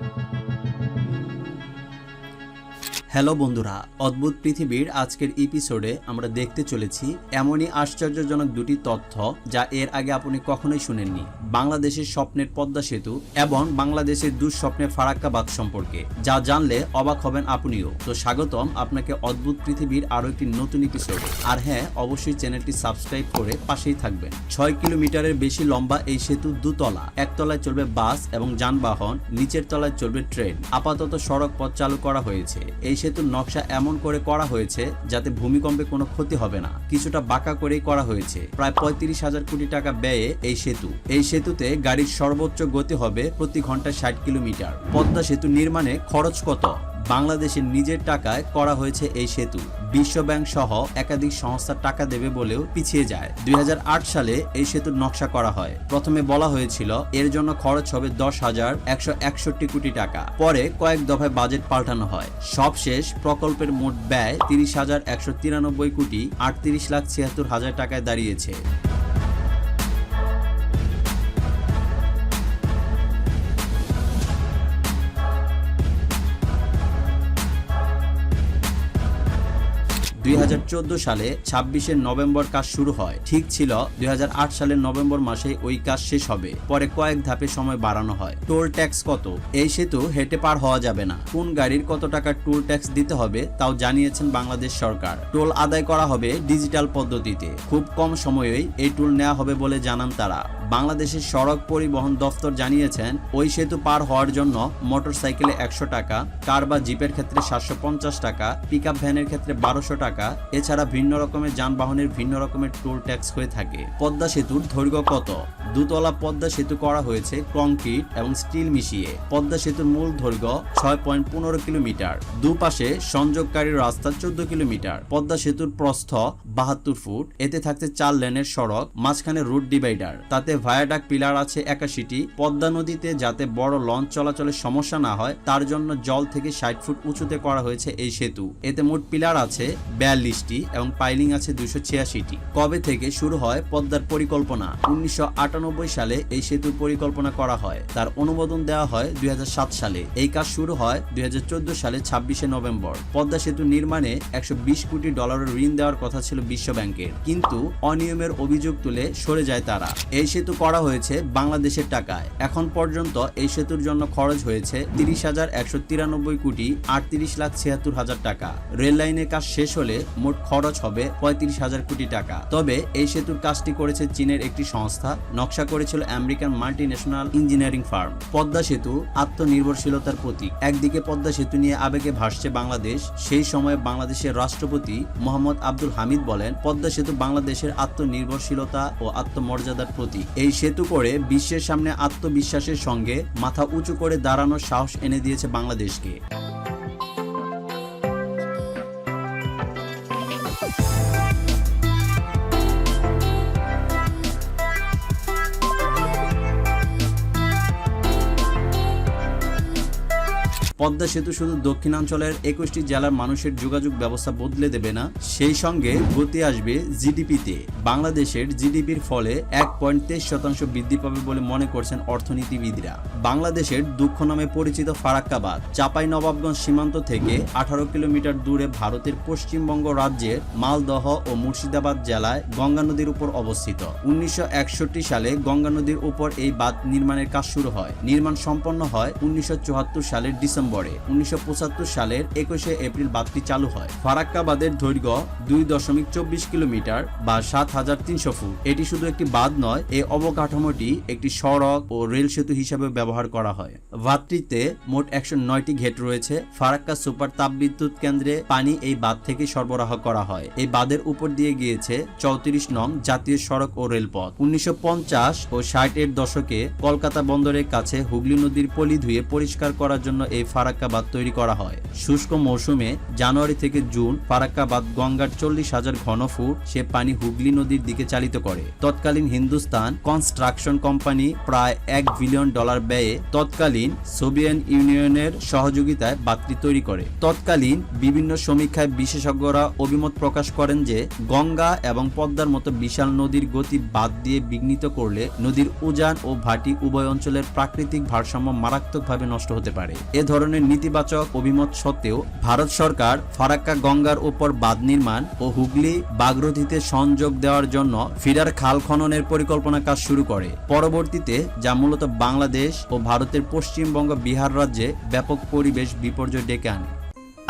Thank you. Hello বন্ধুরা, অদ্ভুত পৃথিবীর আজকের এপিসোডে আমরা দেখতে চলেছি এমনই আশ্চর্যজনক দুটি তথ্য যা এর আগে আপনি কখনোই শুনেননি। বাংলাদেশের স্বপ্নের পদ্মা সেতু এবং বাংলাদেশের দুঃস্বপ্নের ফারাক্কাবাদ সম্পর্কে। যা জানলে অবাক হবেন আপনিও। তো স্বাগতম আপনাকে অদ্ভুত পৃথিবীর আরও একটি নতুন এপিসোডে আর হ্যাঁ অবশ্যই চ্যানেলটি সাবস্ক্রাইব করে পাশেই থাকবেন। ছয় কিলোমিটারের বেশি লম্বা এই সেতু দুতলা, একতলায় চলবে বাস এবং যানবাহন, নিচের তলায় চলবে ট্রেন। আপাতত সড়ক পথ চালু করা হয়েছে। এই সেতুর নকশা এমন করে করা হয়েছে যাতে ভূমিকম্পে কোনো ক্ষতি হবে না। কিছুটা বাঁকা করেই করা হয়েছে। প্রায় পঁয়ত্রিশ হাজার কোটি টাকা ব্যয়ে এই সেতু। এই সেতুতে গাড়ির সর্বোচ্চ গতি হবে প্রতি ঘন্টায় ষাট কিলোমিটার। পদ্মা সেতু নির্মাণে খরচ কত? বাংলাদেশের নিজের টাকায় করা হয়েছে এই সেতু। বিশ্বব্যাংক সহ একাধিক সংস্থা টাকা দেবে বলেও পিছিয়ে যায়। দুই হাজার আট সালে এই সেতুর নকশা করা হয়। প্রথমে বলা হয়েছিল, এর জন্য খরচ হবে দশ হাজার একশো একষট্টি কোটি টাকা। পরে কয়েক দফায় বাজেট পাল্টানো হয়। সবশেষ প্রকল্পের মোট ব্যয় তিরিশ হাজার একশো তিরানব্বই কোটি আটত্রিশ লাখ ছিয়াত্তর হাজার টাকায় দাঁড়িয়েছে। দুই হাজার চোদ্দ সালে ছাব্বিশে নভেম্বর কাজ শুরু হয়। ঠিক ছিল দুই হাজার আট সালের নভেম্বর মাসে ওই কাজ শেষ হবে। পরে কয়েক ধাপে সময় বাড়ানো হয়। টোল ট্যাক্স কত? এই সেতু হেঁটে পার হওয়া যাবে না। কোন গাড়ির কত টাকা টোল ট্যাক্স দিতে হবে তাও জানিয়েছেন বাংলাদেশ সরকার। টোল আদায় করা হবে ডিজিটাল পদ্ধতিতে। খুব কম সময়েই এই টোল নেওয়া হবে বলে জানান তারা। বাংলাদেশের সড়ক পরিবহন দফতর জানিয়েছেন, ওই সেতু পার হওয়ার জন্য মোটর সাইকেলে একশো টাকা, কার বা জিপের ক্ষেত্রে সাতশো পঞ্চাশ টাকা পিক ভ্যানের ক্ষেত্রে বারোশো টাকা, এছাড়া ভিন্ন রকমের যানবাহনের ভিন্ন রকমের টোল ট্যাক্স হয়ে থাকে। পদ্মা সেতুর দৈর্ঘ্য কত? দুতলা পদ্মা সেতু করা হয়েছে কংক্রিট এবং স্টিল মিশিয়ে। পদ্মা সেতুর মূল দৈর্ঘ্য ছয় পয়েন্ট পনেরো কিলোমিটার। দুপাশে সংযোগকারী রাস্তা চোদ্দ কিলোমিটার। পদ্মা সেতুর প্রস্থ বাহাত্তর ফুট। এতে থাকছে চার লেনের সড়ক, মাঝখানে রুট ডিভাইডার। তাতে ভায়াডাক পিলার আছে একাশিটি। পদ্মা নদীতে যাতে বড় লঞ্চ চলাচলের সমস্যা না হয়, তার জন্য জল থেকে ষাট ফুট উঁচুতে করা হয়েছে এই সেতু। এতে মোট পিলার আছে বিয়াল্লিশটি এবং পাইলিং আছে দুশো ছিয়াশিটি। কবে থেকে শুরু হয় পদ্মার পরিকল্পনা? উনিশশো আটানব্বই সালে এই সেতুর পরিকল্পনা করা হয়। তার অনুমোদন দেওয়া হয় দুই হাজার সাত সালে। এই কাজ শুরু হয় দুই হাজার চোদ্দ সালে ছাব্বিশে নভেম্বর। পদ্মা সেতু নির্মাণে একশো বিশ কোটি ডলারের ঋণ দেওয়ার কথা ছিল বিশ্ব ব্যাংকের কিন্তু অনিয়মের অভিযোগ তুলে সরে যায় তারা। এই সেতু করা হয়েছে বাংলাদেশের টাকায়, এখন পর্যন্ত এই সেতুর জন্য খরচ হয়েছে তিরিশ হাজার একশো তিরানব্বই কোটি আটত্রিশ লাখ ছিয়াত্তর হাজার টাকা। রেল লাইনের কাজ শেষ হলে মোট খরচ হবে পঁয়ত্রিশ হাজার কোটি টাকা। তবে এই সেতুর কাজটি করেছে চীনের একটি সংস্থা, নকশা করেছিল American multi national engineering firm. Padma সেতু আত্মনির্ভরশীলতার প্রতীক। একদিকে পদ্মা সেতু নিয়ে আবেগে ভাসছে বাংলাদেশ, সেই সময়ে বাংলাদেশের রাষ্ট্রপতি মোহাম্মদ আব্দুল হামিদ বলেন, পদ্মা সেতু বাংলাদেশের আত্মনির্ভরশীলতা ও আত্মমর্যাদার প্রতীক। এই সেতু করে বিশ্বের সামনে আত্মবিশ্বাসের সঙ্গে মাথা উঁচু করে দাঁড়ানোর সাহস এনে দিয়েছে বাংলাদেশকে। পদ্মা সেতু শুধু দক্ষিণাঞ্চলের একুশটি জেলার মানুষের যোগাযোগ ব্যবস্থা বদলে দেবে না, সেই সঙ্গে গতি আসবে জিডিপিতে। বাংলাদেশের জিডিপির ফলে এক পয়েন্ট তেইশ শতাংশ বৃদ্ধি পাবে বলে মনে করছেন অর্থনীতিবিদরা। বাংলাদেশের দুঃখ নামে পরিচিত ফারাক্কাবাদ চাপাই নবাবগঞ্জ সীমান্ত থেকে আঠারো কিলোমিটার দূরে ভারতের পশ্চিমবঙ্গ রাজ্যের মালদহ ও মুর্শিদাবাদ জেলায় গঙ্গা নদীর উপর অবস্থিত। উনিশশো একষট্টি সালে গঙ্গা নদীর উপর এই বাঁধ নির্মাণের কাজ শুরু হয়। নির্মাণ সম্পন্ন হয় উনিশশো চুয়াত্তর সালের ডিসেম্বরে। উনিশশো পঁচাত্তর সালের একুশে এপ্রিল বাঁধটি চালু হয়। ফারাক্কা বাঁধের দৈর্ঘ্য দুই দশমিক চব্বিশ কিলোমিটার বা সাত হাজার তিনশো ফুট। এটি শুধু একটি বাঁধ নয় এই অবকাঠামোটি একটি সড়ক ও রেল সেতু হিসাবে ব্যবহার করা হয়। বাঁধটিতে মোট একশো নয়টি ঘেট রয়েছে। ফারাক্কা সুপার তাপবিদ্যুৎ কেন্দ্রে পানি এই বাঁধ থেকে সরবরাহ করা হয়। এই বাঁধের উপর দিয়ে গিয়েছে চৌত্রিশ নং জাতীয় সড়ক ও রেলপথ। উনিশশো পঞ্চাশ ও ষাট এর দশকে কলকাতা বন্দরের কাছে হুগলি নদীর পলি ধুয়ে পরিষ্কার করার জন্য এই ফারাক্কা বাঁধ তৈরি করা হয়। শুষ্ক মৌসুমে জানুয়ারি থেকে জুন ফারাক্কা বাঁধ গঙ্গার চল্লিশ হাজার ঘনফুট সে পানি হুগলি নদীর দিকে চালিত করে। তৎকালীন হিন্দুস্তান কনস্ট্রাকশন কোম্পানি প্রায় এক বিলিয়ন ডলার ব্যয়ে তৎকালীন সোভিয়েত ইউনিয়নের সহযোগিতায় বাঁধটি তৈরি করে। তৎকালীন বিভিন্ন সমীক্ষায় বিশেষজ্ঞরা অভিমত প্রকাশ করেন যে, গঙ্গা এবং পদ্মার মতো বিশাল নদীর গতি বাদ দিয়ে বিঘ্নিত করলে নদীর উজান ও ভাটি উভয় অঞ্চলের প্রাকৃতিক ভারসাম্য মারাত্মকভাবে নষ্ট হতে পারে। এ ধরনের নেতিবাচক অভিমত সত্ত্বেও ভারত সরকার ফারাক্কা গঙ্গার উপর বাঁধ নির্মাণ ও হুগলি বাগরথীতে সংযোগ দেওয়ার জন্য ফিডার খাল খননের পরিকল্পনা কাজ শুরু করে। পরবর্তীতে, যা মূলত বাংলাদেশ ও ভারতের পশ্চিমবঙ্গ বিহার রাজ্যে ব্যাপক পরিবেশ বিপর্যয় ডেকে আনে।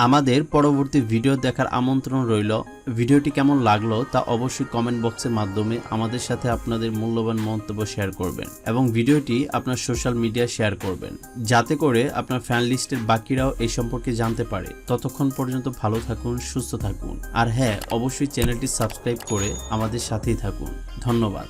আমাদের পরবর্তী ভিডিও দেখার আমন্ত্রণ রইল। ভিডিওটি কেমন লাগল তা অবশ্যই কমেন্ট বক্সের মাধ্যমে আমাদের সাথে আপনাদের মূল্যবান মন্তব্য শেয়ার করবেন এবং ভিডিওটি আপনার সোশ্যাল মিডিয়ায় শেয়ার করবেন। যাতে করে আপনার ফ্যান লিস্টের বাকিরাও এই সম্পর্কে জানতে পারে। ততক্ষণ পর্যন্ত ভালো থাকুন, সুস্থ থাকুন। আর হ্যাঁ অবশ্যই চ্যানেলটি সাবস্ক্রাইব করে আমাদের সাথেই থাকুন। ধন্যবাদ।